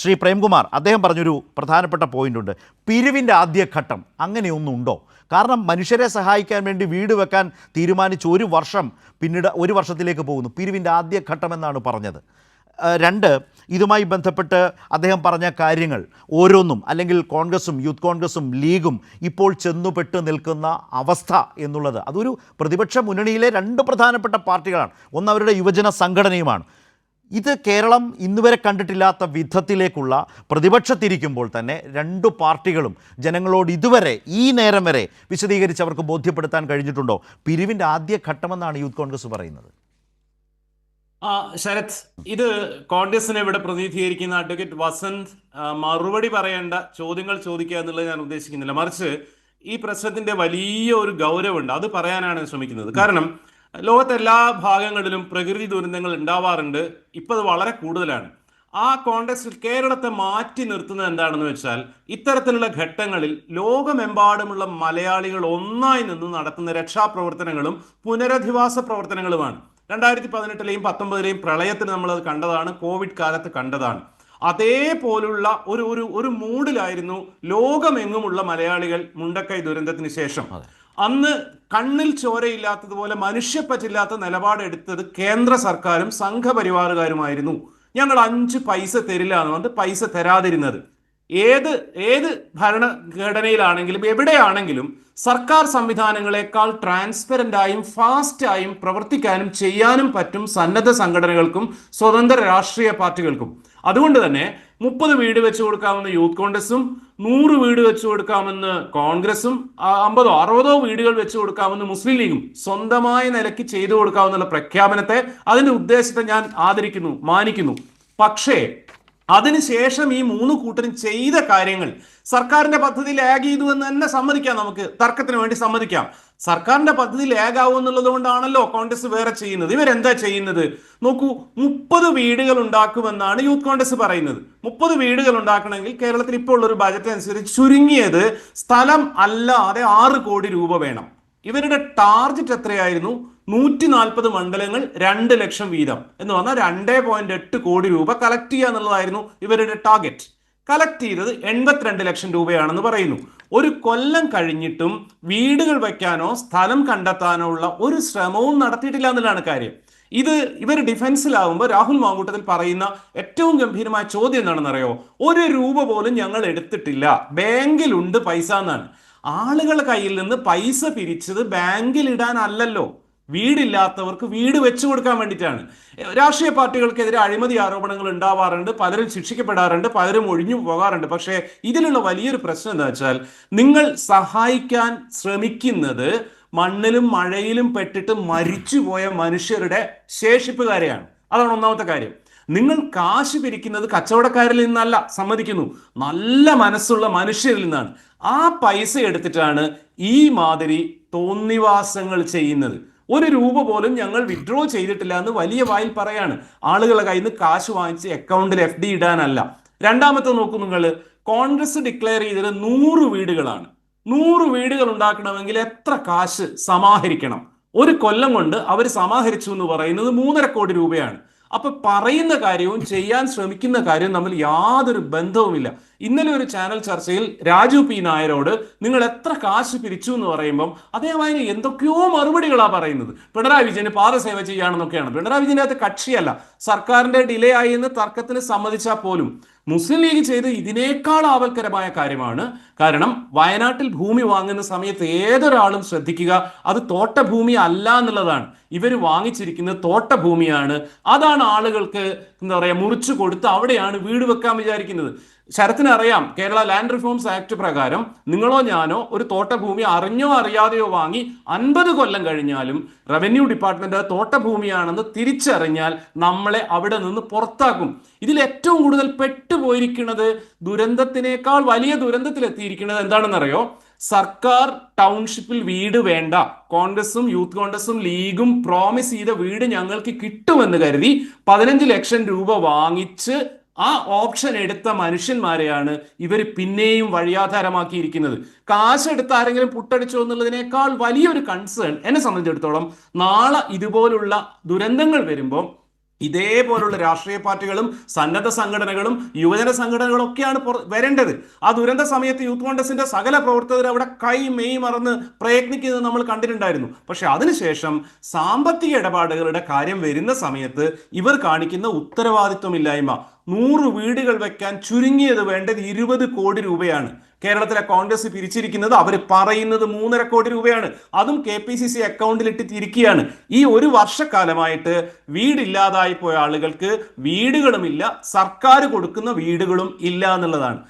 ശ്രീ പ്രേംകുമാർ അദ്ദേഹം പറഞ്ഞൊരു പ്രധാനപ്പെട്ട പോയിന്റ് ഉണ്ട് പിരിവിന്റെ ആദ്യഘട്ടം അങ്ങനെയൊന്നും ഉണ്ടോ? കാരണം മനുഷ്യരെ സഹായിക്കാൻ വേണ്ടി വീട് വെക്കാൻ തീരുമാനിച്ച് ഒരു വർഷം പിന്നീട് ഒരു വർഷത്തിലേക്ക് പോകുന്നു. പിരിവിന്റെ ആദ്യഘട്ടം എന്നാണ് പറഞ്ഞത്. രണ്ട് ഇതുമായി ബന്ധപ്പെട്ട് അദ്ദേഹം പറഞ്ഞ കാര്യങ്ങൾ ഓരോന്നും അല്ലെങ്കിൽ കോൺഗ്രസും യൂത്ത് കോൺഗ്രസും ലീഗും ഇപ്പോൾ ചെന്നുപെട്ട് നിൽക്കുന്ന അവസ്ഥ എന്നുള്ളത് അതൊരു പ്രതിപക്ഷ മുന്നണിയിലെ രണ്ട് പ്രധാനപ്പെട്ട പാർട്ടികളാണ്. ഒന്ന് അവരുടെ യുവജന സംഘടനയുമാണ്. ഇത് കേരളം ഇന്നുവരെ കണ്ടിട്ടില്ലാത്ത വിധത്തിലേക്കുള്ള പ്രതിപക്ഷത്തിരിക്കുമ്പോൾ തന്നെ രണ്ടു പാർട്ടികളും ജനങ്ങളോട് ഇതുവരെ ഈ നേരം വരെ വിശദീകരിച്ച് അവർക്ക് ബോധ്യപ്പെടുത്താൻ കഴിഞ്ഞിട്ടുണ്ടോ? പിരിവിന്റെ ആദ്യ ഘട്ടമെന്നാണ് യൂത്ത് കോൺഗ്രസ് പറയുന്നത്. ആ ശരത് ഇത് കോൺഗ്രസിനെ ഇവിടെ പ്രതിനിധീകരിക്കുന്ന അഡ്വക്കേറ്റ് വസന്ത് മറുപടി പറയേണ്ട ചോദ്യങ്ങൾ ചോദിക്കുക എന്നുള്ളത് ഞാൻ ഉദ്ദേശിക്കുന്നില്ല. മറിച്ച് ഈ പ്രശ്നത്തിന്റെ വലിയ ഒരു ഗൗരവമുണ്ട്. അത് പറയാനാണ് ശ്രമിക്കുന്നത്. കാരണം ലോകത്തെ എല്ലാ ഭാഗങ്ങളിലും പ്രകൃതി ദുരന്തങ്ങൾ ഉണ്ടാവാറുണ്ട്. ഇപ്പൊ അത് വളരെ കൂടുതലാണ്. ആ കോണ്ടെക്സ്റ്റിൽ കേരളത്തെ മാറ്റി നിർത്തുന്നത് എന്താണെന്ന് വെച്ചാൽ ഇത്തരത്തിലുള്ള ഘട്ടങ്ങളിൽ ലോകമെമ്പാടുമുള്ള മലയാളികൾ ഒന്നായി നിന്ന് നടത്തുന്ന രക്ഷാപ്രവർത്തനങ്ങളും പുനരധിവാസ പ്രവർത്തനങ്ങളുമാണ്. രണ്ടായിരത്തി പതിനെട്ടിലെയും പത്തൊമ്പതിലെയും പ്രളയത്തിൽ നമ്മൾ അത് കണ്ടതാണ് കോവിഡ് കാലത്ത് കണ്ടതാണ്. അതേപോലുള്ള ഒരു ഒരു ഒരു മൂഡിലായിരുന്നു ലോകമെങ്ങുമുള്ള മലയാളികൾ മുണ്ടക്കൈ ദുരന്തത്തിന് ശേഷം. അന്ന് കണ്ണിൽ ചോരയില്ലാത്തതുപോലെ മനുഷ്യപ്പറ്റില്ലാത്ത നിലപാടെടുത്തത് കേന്ദ്ര സർക്കാരും സംഘപരിവാറുകാരുമായിരുന്നു. ഞങ്ങൾ അഞ്ച് പൈസ തരില്ല എന്ന് പറഞ്ഞിട്ട് പൈസ തരാതിരുന്നത്. ഏത് ഏത് ഭരണഘടനയിലാണെങ്കിലും എവിടെയാണെങ്കിലും സർക്കാർ സംവിധാനങ്ങളെക്കാൾ ട്രാൻസ്പെറന്റായും ഫാസ്റ്റായും പ്രവർത്തിക്കാനും ചെയ്യാനും പറ്റും സന്നദ്ധ സംഘടനകൾക്കും സ്വതന്ത്ര രാഷ്ട്രീയ പാർട്ടികൾക്കും. അതുകൊണ്ട് തന്നെ മുപ്പത് വീട് വെച്ച് കൊടുക്കാമെന്ന് യൂത്ത് കോൺഗ്രസും നൂറ് വീട് വെച്ച് കൊടുക്കാമെന്ന് കോൺഗ്രസും അമ്പതോ അറുപതോ വീടുകൾ വെച്ച് കൊടുക്കാമെന്ന് മുസ്ലിം ലീഗും സ്വന്തമായ നിലയ്ക്ക് ചെയ്തു കൊടുക്കാമെന്നുള്ള പ്രഖ്യാപനത്തെ അതിന്റെ ഉദ്ദേശത്തെ ഞാൻ ആദരിക്കുന്നു മാനിക്കുന്നു. പക്ഷേ അതിനുശേഷം ഈ മൂന്ന് കൂട്ടരും ചെയ്ത കാര്യങ്ങൾ സർക്കാരിന്റെ പദ്ധതി ലാഗ് ചെയ്തു എന്ന് തന്നെ സമ്മതിക്കാം നമുക്ക്. തർക്കത്തിന് വേണ്ടി സമ്മതിക്കാം. സർക്കാരിന്റെ പദ്ധതി ലാഗ് ആവും എന്നുള്ളത് കൊണ്ടാണല്ലോ കോൺഗ്രസ് വേറെ ചെയ്യുന്നത്. ഇവരെന്താ ചെയ്യുന്നത്? നോക്കൂ മുപ്പത് വീടുകൾ ഉണ്ടാക്കുമെന്നാണ് യൂത്ത് കോൺഗ്രസ് പറയുന്നത്. മുപ്പത് വീടുകൾ ഉണ്ടാക്കണമെങ്കിൽ കേരളത്തിൽ ഇപ്പോൾ ഉള്ള ഒരു ബജറ്റ് അനുസരിച്ച് ചുരുങ്ങിയത് സ്ഥലം അല്ലാതെ ആറ് കോടി രൂപ വേണം. ഇവരുടെ ടാർജറ്റ് എത്രയായിരുന്നു? നൂറ്റി നാൽപ്പത് മണ്ഡലങ്ങൾ രണ്ട് ലക്ഷം വീതം. എന്ന് പറഞ്ഞാൽ രണ്ടേ പോയിന്റ് എട്ട് കോടി രൂപ കളക്ട് ചെയ്യുക എന്നുള്ളതായിരുന്നു ഇവരുടെ ടാർഗറ്റ് കളക്ട് ചെയ്തത് എൺപത്തിരണ്ട് ലക്ഷം രൂപയാണെന്ന് പറയുന്നു. ഒരു കൊല്ലം കഴിഞ്ഞിട്ടും വീടുകൾ വയ്ക്കാനോ സ്ഥലം കണ്ടെത്താനോ ഉള്ള ഒരു ശ്രമവും നടത്തിയിട്ടില്ല എന്നുള്ളതാണ് കാര്യം. ഇത് ഇവർ ഡിഫൻസിലാവുമ്പോൾ രാഹുൽ മാങ്കൂട്ടത്തിൽ പറയുന്ന ഏറ്റവും ഗംഭീരമായ ചോദ്യം എന്താണെന്നറിയോ? ഒരു രൂപ പോലും ഞങ്ങൾ എടുത്തിട്ടില്ല. ബാങ്കിലുണ്ട് പൈസ എന്നാണ്. ആളുകളുടെ കയ്യിൽ നിന്ന് പൈസ പിരിച്ചത് ബാങ്കിൽ ഇടാനല്ലല്ലോ വീടില്ലാത്തവർക്ക് വീട് വെച്ചു കൊടുക്കാൻ വേണ്ടിയിട്ടാണ്. രാഷ്ട്രീയ പാർട്ടികൾക്കെതിരെ അഴിമതി ആരോപണങ്ങൾ ഉണ്ടാവാറുണ്ട് പലരും ശിക്ഷിക്കപ്പെടാറുണ്ട് പലരും ഒഴിഞ്ഞു പോകാറുണ്ട്. പക്ഷേ ഇതിലുള്ള വലിയൊരു പ്രശ്നം എന്താ വെച്ചാൽ നിങ്ങൾ സഹായിക്കാൻ ശ്രമിക്കുന്നത് മണ്ണിലും മഴയിലും പെട്ടിട്ട് മരിച്ചുപോയ മനുഷ്യരുടെ ശേഷിപ്പുകാരെയാണ്. അതാണ് ഒന്നാമത്തെ കാര്യം. നിങ്ങൾ കാശ് പിരിക്കുന്നത് കച്ചവടക്കാരിൽ നിന്നല്ല സമ്മതിക്കുന്നു. നല്ല മനസ്സുള്ള മനുഷ്യരിൽ നിന്നാണ്. ആ പൈസ എടുത്തിട്ടാണ് ഈ മാതിരി തോന്നിവാസങ്ങൾ ചെയ്യുന്നത്. ഒരു രൂപ പോലും ഞങ്ങൾ വിഡ്രോ ചെയ്തിട്ടില്ല എന്ന് വലിയ വായിൽ പറയാണ്. ആളുകളെ കയ്യിൽ നിന്ന് കാശ് വാങ്ങിച്ച് അക്കൗണ്ടിൽ എഫ് ഡി ഇടാനല്ല. രണ്ടാമത്തെ നോക്കൂ നിങ്ങൾ. കോൺഗ്രസ് ഡിക്ലെയർ ചെയ്തത് നൂറ് വീടുകളാണ്. നൂറ് വീടുകൾ ഉണ്ടാക്കണമെങ്കിൽ എത്ര കാശ് സമാഹരിക്കണം? ഒരു കൊല്ലം കൊണ്ട് അവർ സമാഹരിച്ചു എന്ന് പറയുന്നത് മൂന്നര കോടി രൂപയാണ്. അപ്പൊ പറയുന്ന കാര്യവും ചെയ്യാൻ ശ്രമിക്കുന്ന കാര്യവും തമ്മിൽ യാതൊരു ബന്ധവുമില്ല. ഇന്നലെ ഒരു ചാനൽ ചർച്ചയിൽ രാജു പി നായരോട് നിങ്ങൾ എത്ര കാശ് പിരിച്ചു എന്ന് പറയുമ്പം അദ്ദേഹം അതിന് എന്തൊക്കെയോ മറുപടികളാണ് പറയുന്നത്. പിണറായി വിജയന് പാദസേവ ചെയ്യാണെന്നൊക്കെയാണ്. പിണറായി വിജയന്റെ അകത്ത് കക്ഷിയല്ല. സർക്കാരിന്റെ ഡിലേ ആയി എന്ന് തർക്കത്തിന് സമ്മതിച്ചാൽ പോലും മുസ്ലിം ലീഗ് ചെയ്ത് ഇതിനേക്കാൾ ആവൽക്കരമായ കാര്യമാണ്. കാരണം വയനാട്ടിൽ ഭൂമി വാങ്ങുന്ന സമയത്ത് ഏതൊരാളും ശ്രദ്ധിക്കുക അത് തോട്ടഭൂമി അല്ല എന്നുള്ളതാണ്. ഇവർ വാങ്ങിച്ചിരിക്കുന്നത് തോട്ടഭൂമിയാണ്. അതാണ് ആളുകൾക്ക് എന്താ പറയുക മുറിച്ചു കൊടുത്ത് അവിടെയാണ് വീട് വെക്കാൻ വിചാരിക്കുന്നത്. ശരത്തിന് അറിയാം കേരള ലാൻഡ് റിഫോംസ് ആക്ട് പ്രകാരം നിങ്ങളോ ഞാനോ ഒരു തോട്ടഭൂമി അറിഞ്ഞോ അറിയാതെയോ വാങ്ങി അൻപത് കൊല്ലം കഴിഞ്ഞാലും റവന്യൂ ഡിപ്പാർട്ട്മെന്റ് തോട്ടഭൂമിയാണെന്ന് തിരിച്ചറിഞ്ഞാൽ നമ്മളെ അവിടെ നിന്ന് പുറത്താക്കും. ഇതിൽ ഏറ്റവും കൂടുതൽ പെട്ടുപോയിരിക്കുന്നത് ദുരന്തത്തിനേക്കാൾ വലിയ ദുരന്തത്തിലെത്തിയിരിക്കുന്നത് എന്താണെന്നറിയോ? സർക്കാർ ടൗൺഷിപ്പിൽ വീട് വേണ്ട. കോൺഗ്രസും യൂത്ത് കോൺഗ്രസും ലീഗും പ്രോമിസ് ചെയ്ത വീട് ഞങ്ങൾക്ക് കിട്ടുമെന്ന് കരുതി പതിനഞ്ച് ലക്ഷം രൂപ വാങ്ങിച്ച് ആ ഓപ്ഷൻ എടുത്ത മനുഷ്യന്മാരെയാണ് ഇവർ പിന്നെയും വഴിയാധാരമാക്കിയിരിക്കുന്നത്. കാശ് എടുത്ത് ആരെങ്കിലും പുട്ടടിച്ചോ എന്നുള്ളതിനേക്കാൾ വലിയൊരു കൺസേൺ എന്നെ സംബന്ധിച്ചിടത്തോളം നാളെ ഇതുപോലുള്ള ദുരന്തങ്ങൾ വരുമ്പോൾ ഇതേപോലുള്ള രാഷ്ട്രീയ പാർട്ടികളും സന്നദ്ധ സംഘടനകളും യുവജന സംഘടനകളും ഒക്കെയാണ് വരേണ്ടത്. ആ ദുരന്ത സമയത്ത് യൂത്ത് കോൺഗ്രസിന്റെ സകല പ്രവർത്തകർ അവിടെ കൈ മെയ് മറന്ന് പ്രയത്നിക്കുന്നത് നമ്മൾ കണ്ടിട്ടുണ്ടായിരുന്നു. പക്ഷെ അതിനുശേഷം സാമ്പത്തിക ഇടപാടുകളുടെ കാര്യം വരുന്ന സമയത്ത് ഇവർ കാണിക്കുന്ന ഉത്തരവാദിത്വമില്ലായ്മ നൂറ് വീടുകൾ വെക്കാൻ ചുരുങ്ങിയത് വേണ്ടത് ഇരുപത് കോടി രൂപയാണ്. കേരളത്തിലെ കോൺഗ്രസ് പിരിച്ചിരിക്കുന്നത് അവർ പറയുന്നത് മൂന്നര കോടി രൂപയാണ്. അതും കെ പി സി സി അക്കൗണ്ടിൽ ഇട്ട് തിരിക്കുകയാണ് ഈ ഒരു വർഷക്കാലമായിട്ട് വീടില്ലാതായി പോയ ആളുകൾക്ക് വീടുകളുമില്ല സർക്കാർ കൊടുക്കുന്ന വീടുകളും ഇല്ല എന്നുള്ളതാണ്.